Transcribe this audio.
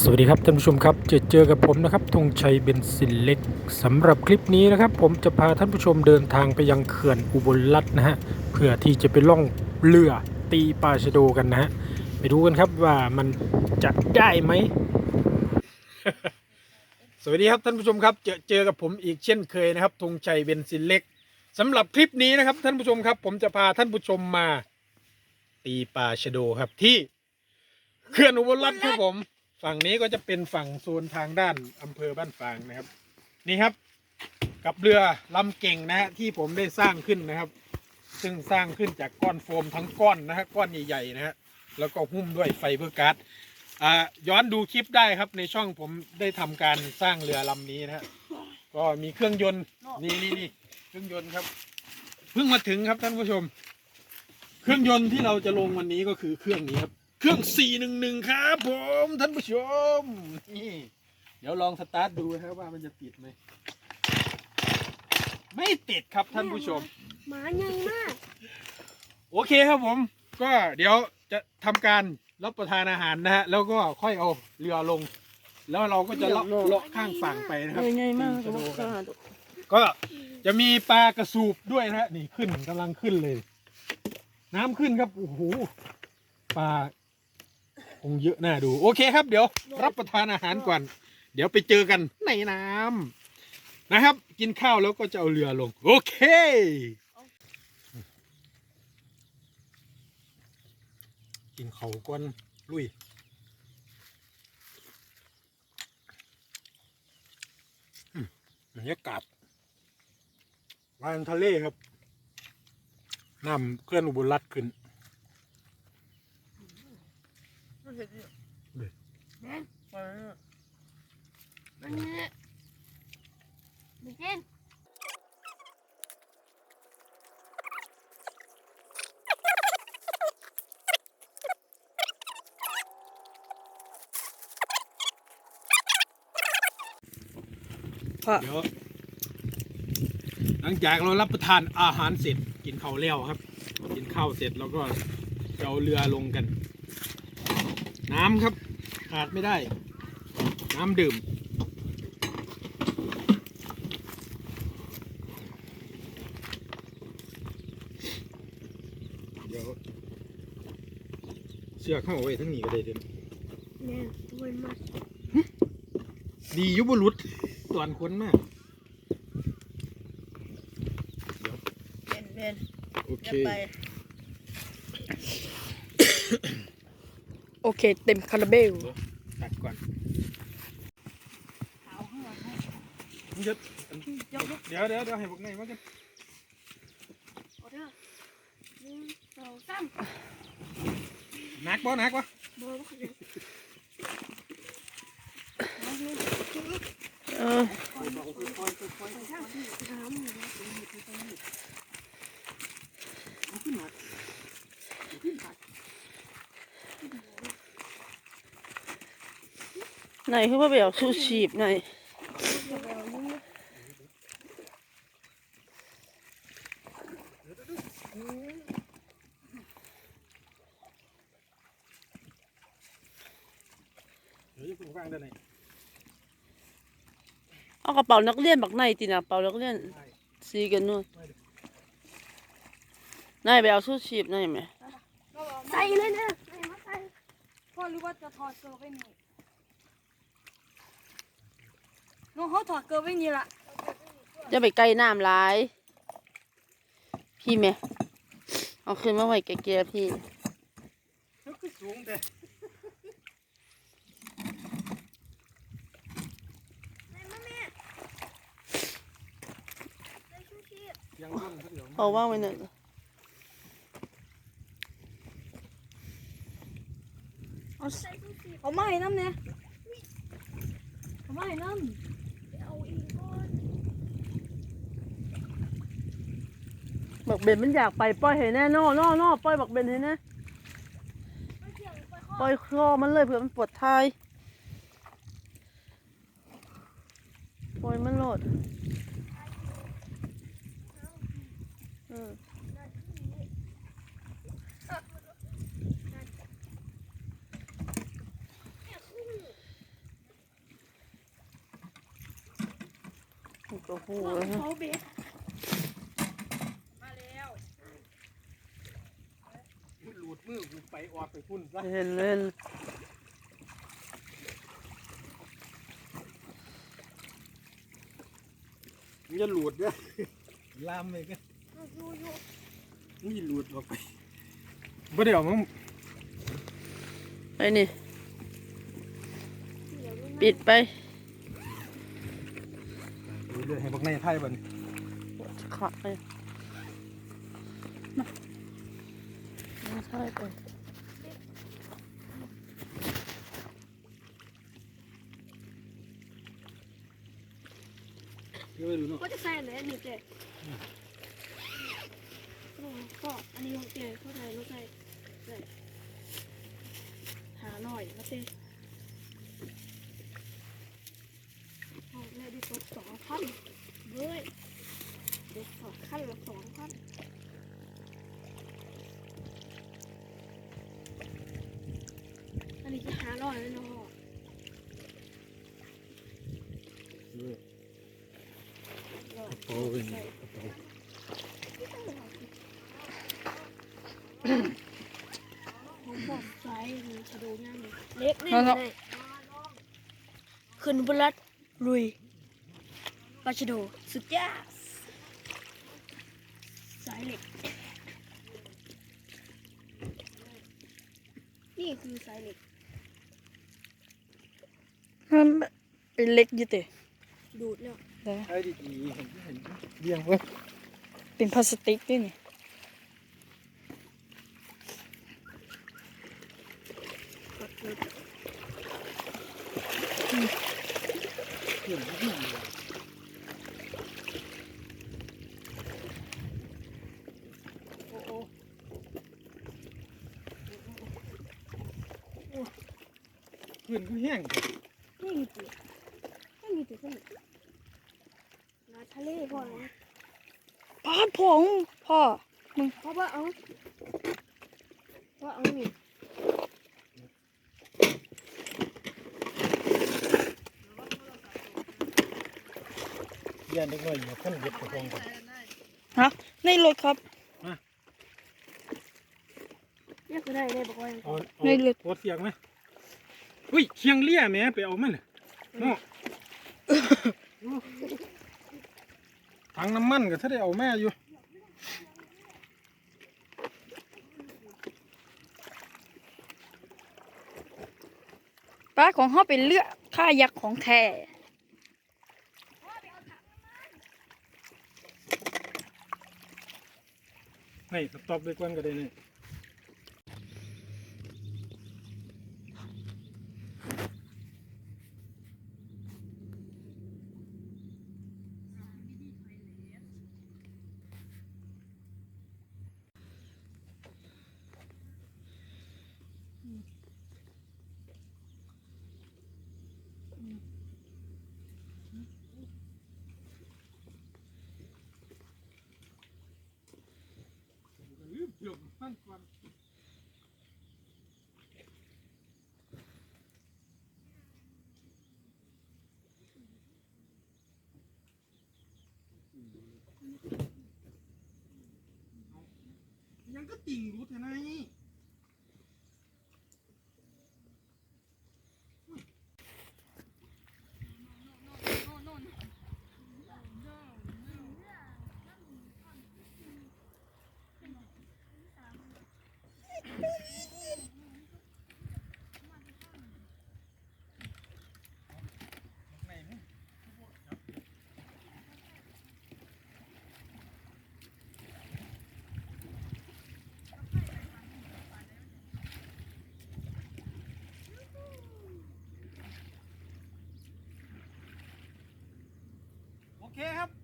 สวัสดีครับท่านผู้ชมครับเจอเจอกับผมนะครับธงชัยเบนซินเล็กสำหรับคลิปนี้นะครับ ผมจะพาท่านผู้ชมเดินทางไปยังเขื่อนอุบลรัตน์นะฮะเพื่อที่จะไปล่องเรือตีปลาชะโดกันนะฮะไปดูกันครับว่ามันจะได้ไหม สวัสดีครับท่านผู้ชมครับเจอเจอกับผมอีกเช่นเคยนะครับธงชัยเบนซินเล็กสำหรับคลิปนี้นะครับ ท่านผู้ชมครับ ผมจะพาท่านผู้ชมมา ตีปลาชะโดครับที่เขื่อนอุบลรัตน์ครับผม ฝั่งนี้ก็จะเป็นฝั่งโซนทางด้านอำเภอบ้านฝางนะครับ นี่ครับ กับเรือลำเก่งนะฮะที่ผมได้สร้างขึ้นนะครับ ซึ่งสร้างขึ้นจากก้อนโฟมทั้งก้อนนะฮะก้อนใหญ่ๆนะฮะแล้วก็หุ้มด้วยไฟเบอร์การ์ดอ่าย้อนดูคลิปได้ครับในช่องผมได้ทำการสร้างเรือลำนี้นะฮะก็มีเครื่องยนต์นี่นี่นี่เครื่องยนต์ครับเพิ่งมาถึงครับท่านผู้ชม เครื่องยนต์ที่เราจะลงวันนี้ก็คือเครื่องนี้ครับ เครื่อง 411 ครับผมท่านผู้ชม นี่ เดี๋ยวลองสตาร์ทดูนะครับว่ามันจะติดไหม ไม่ติดครับท่านผู้ชม หมาใหญ่มาก โอเคครับผม ก็เดี๋ยวจะทำการรับประทานอาหารนะฮะ แล้วก็ค่อยเอาเรือลง แล้วเราก็จะเลาะเลาะข้างฝั่งไปนะครับ ใหญ่มากจะดูกันค่ะก็จะมีปลากระสูบด้วยนะฮะนี่ขึ้นกำลังขึ้นเลย น้ำขึ้นครับโอ้โหปลา คงเยอะน่าดู โอเคครับ เดี๋ยว รับประทานอาหารก่อน เดี๋ยวไปเจอกันในน้ำนะครับ กินข้าวแล้วก็จะเอาเรือลง โอเคกินเขาก่อนลุยบรรยากาศวานทะเลครับน้ำเคลื่อนอุบลรัตน์ ขึ้นอันนี้ไม่กินพ่อเดี๋ยวหลังจากเรารับประทานอาหารเสร็จกินข้าวแล้วครับ กินข้าวเสร็จแล้วก็จะเอาเรือลงกัน น้ำครับขาดไม่ได้ น้ำดื่ม เดี๋ยวเสื้อเข้าเอาไว้ทั้งนี้ก็ได้เด่นเนี่ยตัวมันดีอยุบรุษตอนคนมากเป็นเป็นโอเค จะไปโอ เคเต็มคาราเบลตัดก่อนมึงจะเดี๋ยวเดี๋ยวเดี๋ยวให้พวกนายมากันเอาเด้อหนึ่งสองสามหนักบ่หนักบ่เบอร์ก็เลยเออ ถามหน่อย ไหนคือว่าแบบชูชีพไหนเดี๋ยวจะพึ่งฟังได้ไหนเอากระเป๋านักเรียนบักในตินะกระเป๋านักเรียนสีกันนู่นนายไปเอาชูชีพนายไหมใส่เลยนะใส่มาใส่พ่อรู้ว่าจะถอดเกลือไปนี่ น้องเขาถอดเกลือไปนี่ละจะไปไกลน้ำหลาย พี่แม่เอาขึ้นมาไว้แก่ๆพี่มันคือสูงแต่ใส่มาแม่ใส่ชูชีพยังต้นเดี๋ยวเอาว่างไว้หน่อยเอาใส่ชูชีพเอามาให้น้ำเนี่ยเอามาให้น้ำ เบนมันอยากไปปล่อยเห็นแน่นอนอนอปล่อยบักเบนเห็นนะปล่อยคอมันเลยเผื่อมันปวดท้ายปล่อยมันโหลดอืมตัวผู้เลยนะ มือกูไปออกไปพุ่นซะเห็นเล่นมันจะหลุดเนี่ยลามเลยกันอยู่อยู่นี่หลุดออกไปบ่ได้เออกมั้งไปนี่เดี๋ยวมันปิดไปดูเลยให้พวกในไทยบัดนขาดไปมา ไม่ใช่ไปเดี๋ยวไปดูเนาะก็จะใส่อะไรอันนี้เจ๊ก็อันนี้ของเจ๊เข้าใจรู้ใจใส่หาหน่อยนะเจ๊โอ้แม่ได้ตัวสองพันเว้ยเด็กสองขั้นละสองพันอันนี้จะหาหน่อยเลยเนาะ ดูเลย หน่อกระเป๋าเป็นกระเป๋าผมใช้มีชะโดง่ายเลยเล็กนี่เลยขึ้นบนรัดลุยปลาชโดสุดยอดสายเหล็ก นี่คือสายเหล็กมันเป็นเล็กยี่เตะดูดแล้ว ใช้ดีๆเห็นเห็นเลี้ยงเว้ยเป็นพลาสติกด้วยนี่กดเลยเห็นที่ดีโอ้โอ้โอ้ขึ้นก็แห้งนี่มีตัวไม่มีตัวขึ้นน้ำ ทะเลพ่อนะปาดผงพ่อเพราะว่าเอาเพราะเอานี่เลี้ยงเด็กน้อยอยู่ขั้นเย็บกระพงกันฮะในรถครับเรียกก็ได้ได้บอกว่าเอาเอาในเลือดโคตรเสียงไหมอุ้ยเคียงเลี่ยแหม่ไปเอามันน่ะเนาะ ถังน้ำมันก็ถ้าได้เอาแม่อยู่ปลาของเขาเป็นเลือดค่ายักษ์ของแท้นี่สต็อปไปก่อนก็ได้นี่ เดี๋ยวมันก่อนยังก็ติ่งรู้แต่ไหน เคครับลุย